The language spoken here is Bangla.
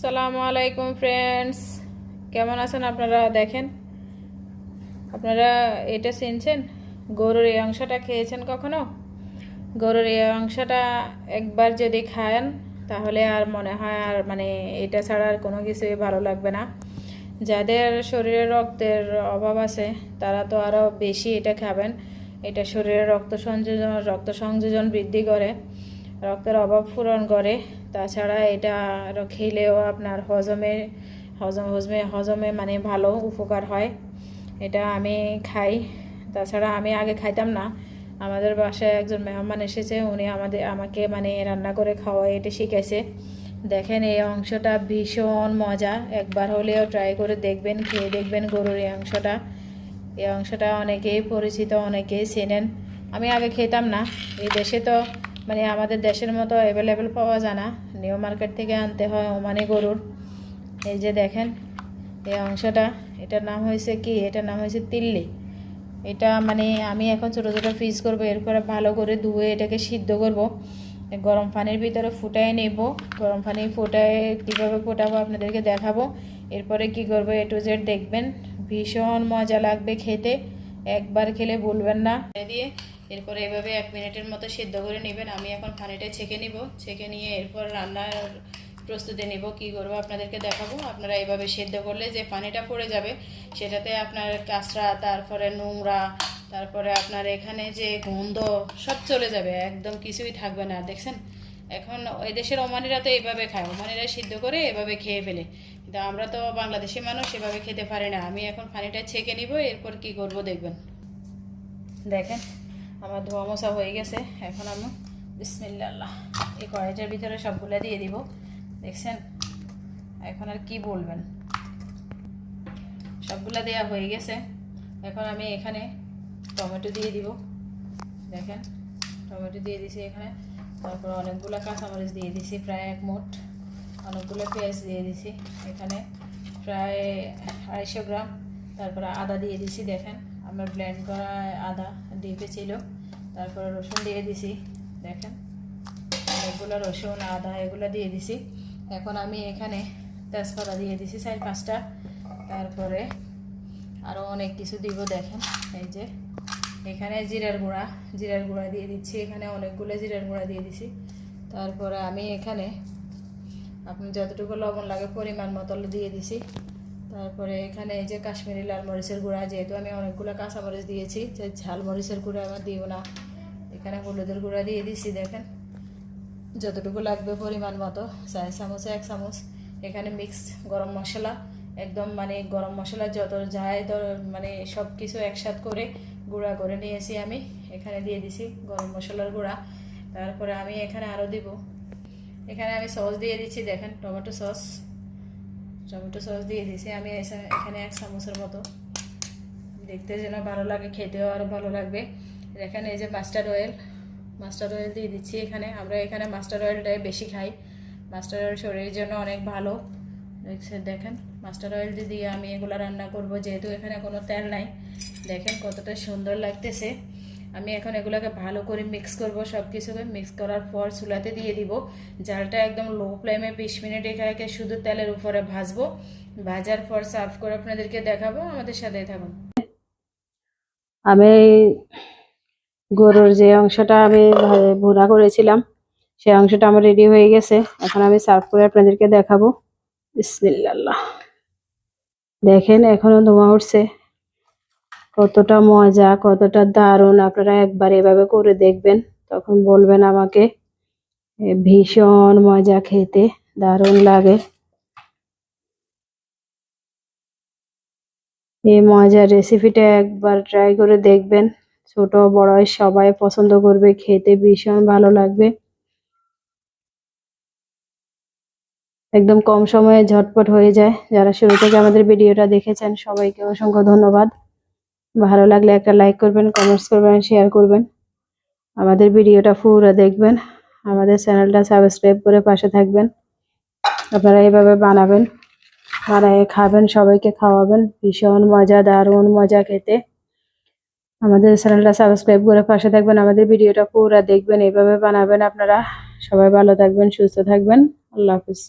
সালামু আলাইকুম ফ্রেন্ডস কেমন আছেন আপনারা? দেখেন। আপনারা এটা চিনছেন? গরুর এই অংশটা খেয়েছেন কখনো? গরুর এই অংশটা একবার যদি খান, তাহলে আর মনে হয় আর মানে এটা ছাড়া আর কোনো কিছুই ভালো লাগবে না। যাদের শরীরে রক্তের অভাব আছে, তারা তো আরও বেশি এটা খাবেন। এটা শরীরে রক্ত সংযোজন রক্ত সংযোজন বৃদ্ধি করে, রক্তের অভাব পূরণ করে। তাছাড়া এটা খেলেও আপনার হজমে, হজম, হজমে হজমে মানে ভালো উপকার হয়। এটা আমি খাই। তাছাড়া আমি আগে খাইতাম না। আমাদের বাসায় একজন মেহমান এসেছে, উনি আমাদের, আমাকে মানে রান্না করে খাওয়া এটা শিখেছে দেখেন এই অংশটা ভীষণ মজা। একবার হলেও ট্রাই করে দেখবেন, খেয়ে দেখবেন গরুর এই অংশটা। এই অংশটা অনেকেই পরিচিত, অনেকেই চেনেন। আমি আগে খেতাম না। এই দেশে তো মানে আমাদের দেশের মতো অ্যাভেলেবেল পাওয়া যায় না। নিউ মার্কেট থেকে আনতে হয় ওমানি গরুর। এই যে দেখেন, এই অংশটা, এটার নাম হয়েছে কি? এটার নাম হয়েছে তিল্লি। এটা মানে আমি এখন ছোটো ছোটো পিস করব, এরপরে ভালো করে ধুয়ে এটাকে সিদ্ধ করব। গরম পানির ভিতরে ফুটাই নেব। গরম পানি ফুটায় কীভাবে ফোটাবো আপনাদেরকে দেখাবো। এরপরে কি করব, এ টু জেড দেখবেন। ভীষণ মজা লাগবে খেতে। একবার খেলে বলবেন না। দিয়ে এরপরে এভাবে এক মিনিটের মতো সিদ্ধ করে নেবেন। আমি এখন পানিটা ছেঁকে নিব। ছেঁকে নিয়ে এরপর রান্নার প্রস্তুতি নেব। কি করব আপনাদেরকে দেখাবো। আপনারা এইভাবে সেদ্ধ করলে যে পানিটা পড়ে যাবে, সেটাতে আপনার কাঁচরা, তারপরে নোংরা, তারপরে আপনার এখানে যে গন্ধ, সব চলে যাবে। একদম কিছুই থাকবে না। দেখছেন? এখন ওই দেশের ওমানিরা তো এইভাবে খায়। ওমানিরা সিদ্ধ করে এভাবে খেয়ে ফেলে। কিন্তু আমরা তো বাংলাদেশি মানুষ, এভাবে খেতে পারি না। আমি এখন পানিটা ছেঁকে নিব। এরপর কি করব দেখবেন। দেখেন? আমার ধোয়া মশা হয়ে গেছে, এখন আমি বিসমিল্লা এই কড়াইটার ভিতরে সবগুলো দিয়ে দিব। দেখছেন? এখন আর কি বলবেন? সবগুলা দেওয়া হয়ে গেছে। এখন আমি এখানে টমেটো দিয়ে দিব। দেখেন, টমেটো দিয়ে দিছি এখানে। তারপর অনেকগুলো কাঁচামরিচ দিয়ে দিছি, প্রায় এক মোট। অনেকগুলো পেঁয়াজ দিয়ে দিছি এখানে। প্রায় আড়াইশো গ্রাম। তারপরে আদা দিয়ে দিছি, দেখেন। আমার ব্লেন্ড করা আদা ডিপে ছিল। তারপরে রসুন দিয়ে দিছি, দেখেন। অনেকগুলো রসুন, আদা, এগুলো দিয়ে দিছি। এখন আমি এখানে তেজপাতা দিয়ে দিছি চার পাঁচটা। তারপরে আরও অনেক কিছু দিব, দেখেন। এই যে, এখানে জিরার গুঁড়া জিরার গুঁড়া দিয়ে দিচ্ছি। এখানে অনেকগুলো জিরার গুঁড়া দিয়ে দিছি। তারপরে আমি এখানে আপনি যতটুকু লবণ লাগে পরিমাণ মতো দিয়ে দিছি। তারপরে এখানে এই যে কাশ্মীরি লাল মরিচের গুঁড়া, যেহেতু আমি অনেকগুলো কাঁচামরিচ দিয়েছি, যে ঝাল মরিচের গুঁড়া আমার দিও না। এখানে হলুদের গুঁড়া দিয়ে দিছি, দেখেন। যতটুকু লাগবে পরিমাণ মতো, চার চামচে, এক চামচ। এখানে মিক্স গরম মশলা, একদম মানে গরম মশলা যত যায় তো মানে সব কিছু একসাথ করে গুঁড়া করে নিয়েছি আমি। এখানে দিয়ে দিছি গরম মশলার গুঁড়া। তারপরে আমি এখানে আরও দিব। এখানে আমি সস দিয়ে দিচ্ছি, দেখেন, টমেটো সস। টমেটো সস দিয়ে দিছি আমি এখানে এক চামচের মতো। দেখতে যেন ভালো লাগে, খেতেও আরও ভালো লাগবে। এখানে এই যে মাস্টার্ড অয়েল মাস্টার্ড অয়েল দিয়ে দিচ্ছি এখানে। আমরা এখানে মাস্টার্ড অয়েলটাই বেশি খাই। মাস্টার্ড অয়েল শরীরের জন্য অনেক ভালো। দেখেন, মাস্টার্ড অয়েল দিয়ে আমি এগুলো রান্না করব, যেহেতু এখানে কোনো তেল নাই। দেখেন কতটা সুন্দর লাগতেছে। আমি এখন এগুলোকে ভালো করে মিক্স করব সব কিছুকে মিক্স করার পর চুলাতে দিয়ে দিব। জালটা একদম লো ফ্লেমে বিশ মিনিট এখানে শুধু তেলের উপরে ভাজবো। ভাজার পর সার্ভ করে আপনাদেরকে দেখাবো, আমাদের সাথে থাকুন। আমি গরুর যে অংশটা আমি ভুনা করেছিলাম, সেই অংশটা আমার রেডি হয়ে গেছে। এখন আমি সার্ভ করে আপনাদেরকে দেখাবো। বিসমিল্লাহ। দেখেন এখনও ধোঁয়া উঠছে। কতটা মজা, কতটা দারুণ। আপনারা একবার এভাবে করে দেখবেন, তখন বলবেন আমাকে। ভীষণ মজা খেতে, দারুণ লাগে। এই মজার রেসিপিটা একবার ট্রাই করে দেখবেন। ছোট, বড়, সবাই পছন্দ করবে, খেতে ভীষণ ভালো লাগবে। একদম কম সময়ে ঝটপট হয়ে যায়। যারা শুরু থেকে আমাদের ভিডিওটা দেখেছেন, সবাইকে অসংখ্য ধন্যবাদ। ভালো লাগলে একটা লাইক করবেন কমেন্টস করবেন শেয়ার করবেন। আমাদের ভিডিওটা পুরো দেখবেন। আমাদের চ্যানেলটা সাবস্ক্রাইব করে পাশে থাকবেন। আপনারা এভাবে বানাবেন, বানায় খাবেন, সবাইকে খাওয়াবেন। ভীষণ মজা, দারুণ মজা খেতে। আমাদের চ্যানেলটা সাবস্ক্রাইব করে পাশে থাকবেন। আমাদের ভিডিওটা পুরো দেখবেন এইভাবে বানাবেন আপনারা। সবাই ভালো থাকবেন, সুস্থ থাকবেন। আল্লাহ হাফিজ।